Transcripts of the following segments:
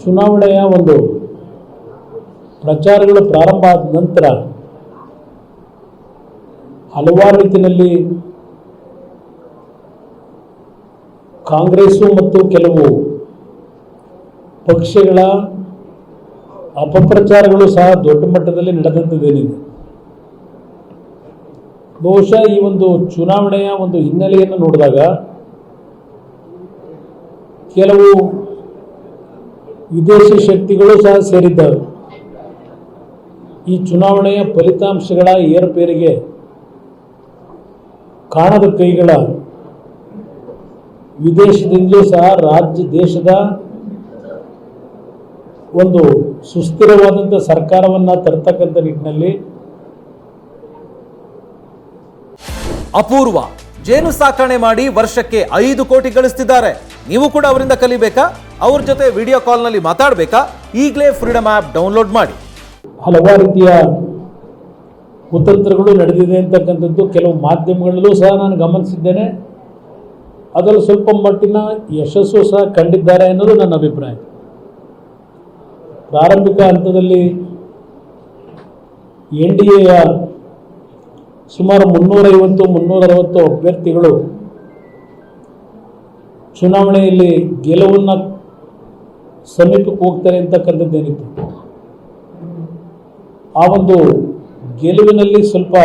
ಚುನಾವಣೆಯ ಒಂದು ಪ್ರಚಾರಗಳು ಪ್ರಾರಂಭ ಆದ ನಂತರ ಹಲವಾರು ರೀತಿಯಲ್ಲಿ ಕಾಂಗ್ರೆಸ್ಸು ಮತ್ತು ಕೆಲವು ಪಕ್ಷಗಳ ಅಪಪ್ರಚಾರಗಳು ಸಹ ದೊಡ್ಡ ಮಟ್ಟದಲ್ಲಿ ನಡೆದಂಥದ್ದೇನಿದೆ ಬಹುಶಃ ಈ ಒಂದು ಚುನಾವಣೆಯ ಒಂದು ಹಿನ್ನೆಲೆಯನ್ನು ನೋಡಿದಾಗ ಕೆಲವು ವಿದೇಶಿ ಶಕ್ತಿಗಳು ಸಹ ಸೇರಿದ್ದಾವೆ. ಈ ಚುನಾವಣೆಯ ಫಲಿತಾಂಶಗಳ ಏರುಪೇರಿಗೆ ಕಾಣದ ಕೈಗಳ ವಿದೇಶದಿಂದಲೂ ಸಹ ರಾಜ್ಯ ದೇಶದ ಒಂದು ಸುಸ್ಥಿರವಾದಂಥ ಸರ್ಕಾರವನ್ನು ತರ್ತಕ್ಕಂಥ ನಿಟ್ಟಿನಲ್ಲಿ ಅಪೂರ್ವ ಜೇನು ಸಾಕಣೆ ಮಾಡಿ ವರ್ಷಕ್ಕೆ ಐದು ಕೋಟಿ ಗಳಿಸ್ತಿದ್ದಾರೆ. ನೀವು ಕೂಡ ಅವರಿಂದ ಕಲಿಬೇಕಾ? ಅವ್ರ ಜೊತೆ ವಿಡಿಯೋ ಕಾಲ್ನಲ್ಲಿ ಮಾತಾಡಬೇಕಾ? ಈಗಲೇ ಫ್ರೀಡಮ್ ಆ್ಯಪ್ ಡೌನ್ಲೋಡ್ ಮಾಡಿ. ಹಲವಾರು ರೀತಿಯ ಕುತಂತ್ರಗಳು ನಡೆದಿದೆ ಅಂತಕ್ಕಂಥದ್ದು ಕೆಲವು ಮಾಧ್ಯಮಗಳಲ್ಲೂ ಸಹ ನಾನು ಗಮನಿಸಿದ್ದೇನೆ. ಅದರಲ್ಲಿ ಸ್ವಲ್ಪ ಮಟ್ಟಿನ ಯಶಸ್ಸು ಸಹ ಕಂಡಿದ್ದಾರೆ ಅನ್ನೋದು ನನ್ನ ಅಭಿಪ್ರಾಯ. ಪ್ರಾರಂಭಿಕ ಹಂತದಲ್ಲಿ ಎನ್ ಡಿ ಎಯ ಸುಮಾರು ಮುನ್ನೂರೈವತ್ತು ಮುನ್ನೂರ ಅರವತ್ತು ಅಭ್ಯರ್ಥಿಗಳು ಚುನಾವಣೆಯಲ್ಲಿ ಗೆಲುವನ್ನು ಸಮೀಪಕ್ಕೆ ಹೋಗ್ತಾರೆ ಅಂತಕ್ಕಂಥದ್ದೇನಿತ್ತು ಆ ಒಂದು ಗೆಲುವಿನಲ್ಲಿ ಸ್ವಲ್ಪ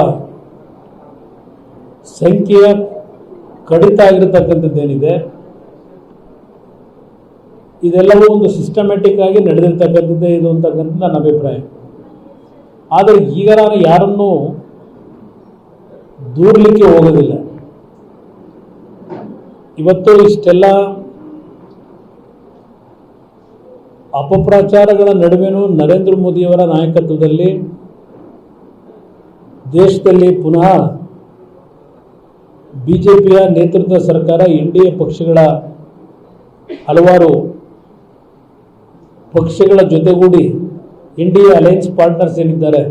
ಸಂಖ್ಯೆಯ ಕಡಿತ ಆಗಿರತಕ್ಕಂಥದ್ದೇನಿದೆ ಇದೆಲ್ಲವೂ ಒಂದು ಸಿಸ್ಟಮ್ಯಾಟಿಕ್ ಆಗಿ ನಡೆದಿರ್ತಕ್ಕಂಥದ್ದೇ ಇದು ಅಂತಕ್ಕಂಥದ್ದು ನನ್ನ ಅಭಿಪ್ರಾಯ. ಆದರೆ ಈಗ ನಾನು ಯಾರನ್ನೂ ದೂರಲಿಕ್ಕೆ ಹೋಗೋದಿಲ್ಲ. ಇವತ್ತು ಇಷ್ಟೆಲ್ಲ ಅಪಪ್ರಚಾರಗಳ ನಡುವೆನೂ ನರೇಂದ್ರ ಮೋದಿಯವರ ನಾಯಕತ್ವದಲ್ಲಿ ದೇಶದಲ್ಲಿ ಪುನಃ ಬಿ ಜೆ ಪಿಯ ನೇತೃತ್ವದ ಸರ್ಕಾರ ಎನ್ ಡಿ ಎ ಪಕ್ಷಗಳ ಹಲವಾರು ಪಕ್ಷಗಳ ಜೊತೆಗೂಡಿ N D A alliance partners ಏನಿದ್ದಾರೆ,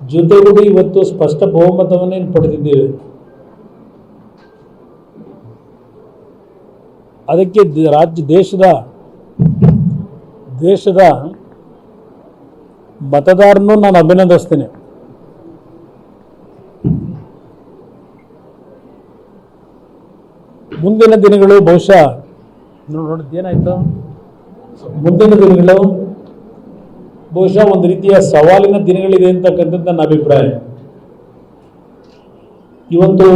ಜೊತೆಗೂಡಿ ಇವತ್ತು ಸ್ಪಷ್ಟ ಬಹುಮತವನ್ನೇನು ಪಡೆದಿದ್ದೇವೆ. ಅದಕ್ಕೆ ರಾಜ್ಯ, ದೇಶದ ದೇಶದ ಮತದಾರನ್ನು ನಾನು ಅಭಿನಂದಿಸ್ತೇನೆ. ಮುಂದಿನ ದಿನಗಳು ಬಹುಶಃ ನೋಡೋಣ ಏನಾಯ್ತು? ಮುಂದಿನ ದಿನಗಳು ಬಹುಶಃ ಒಂದು ರೀತಿಯ ಸವಾಲಿನ ದಿನಗಳಿದೆ ಅಂತಕ್ಕಂಥದ್ದು ನನ್ನ ಅಭಿಪ್ರಾಯ. ಇವತ್ತು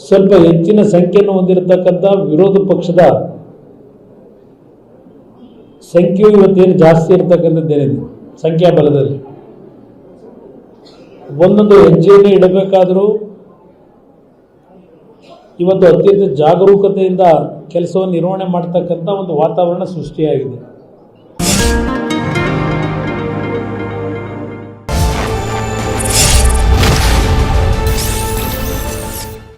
ಸ್ವಲ್ಪ ಹೆಚ್ಚಿನ ಸಂಖ್ಯೆಯನ್ನು ಹೊಂದಿರತಕ್ಕಂಥ ವಿರೋಧ ಪಕ್ಷದ ಸಂಖ್ಯೆಯು ಇವತ್ತೇನು ಜಾಸ್ತಿ ಇರ್ತಕ್ಕಂಥದ್ದೇನಿದೆ ಸಂಖ್ಯಾ ಬಲದಲ್ಲಿ. ಒಂದೊಂದು ಹೆಜ್ಜೆಯನ್ನು ಇಡಬೇಕಾದರೂ ಇವತ್ತು ಅತ್ಯಂತ ಜಾಗರೂಕತೆಯಿಂದ ಕೆಲಸವನ್ನು ನಿರ್ವಹಣೆ ಮಾಡ್ತಕ್ಕಂಥ ಒಂದು ವಾತಾವರಣ ಸೃಷ್ಟಿಯಾಗಿದೆ.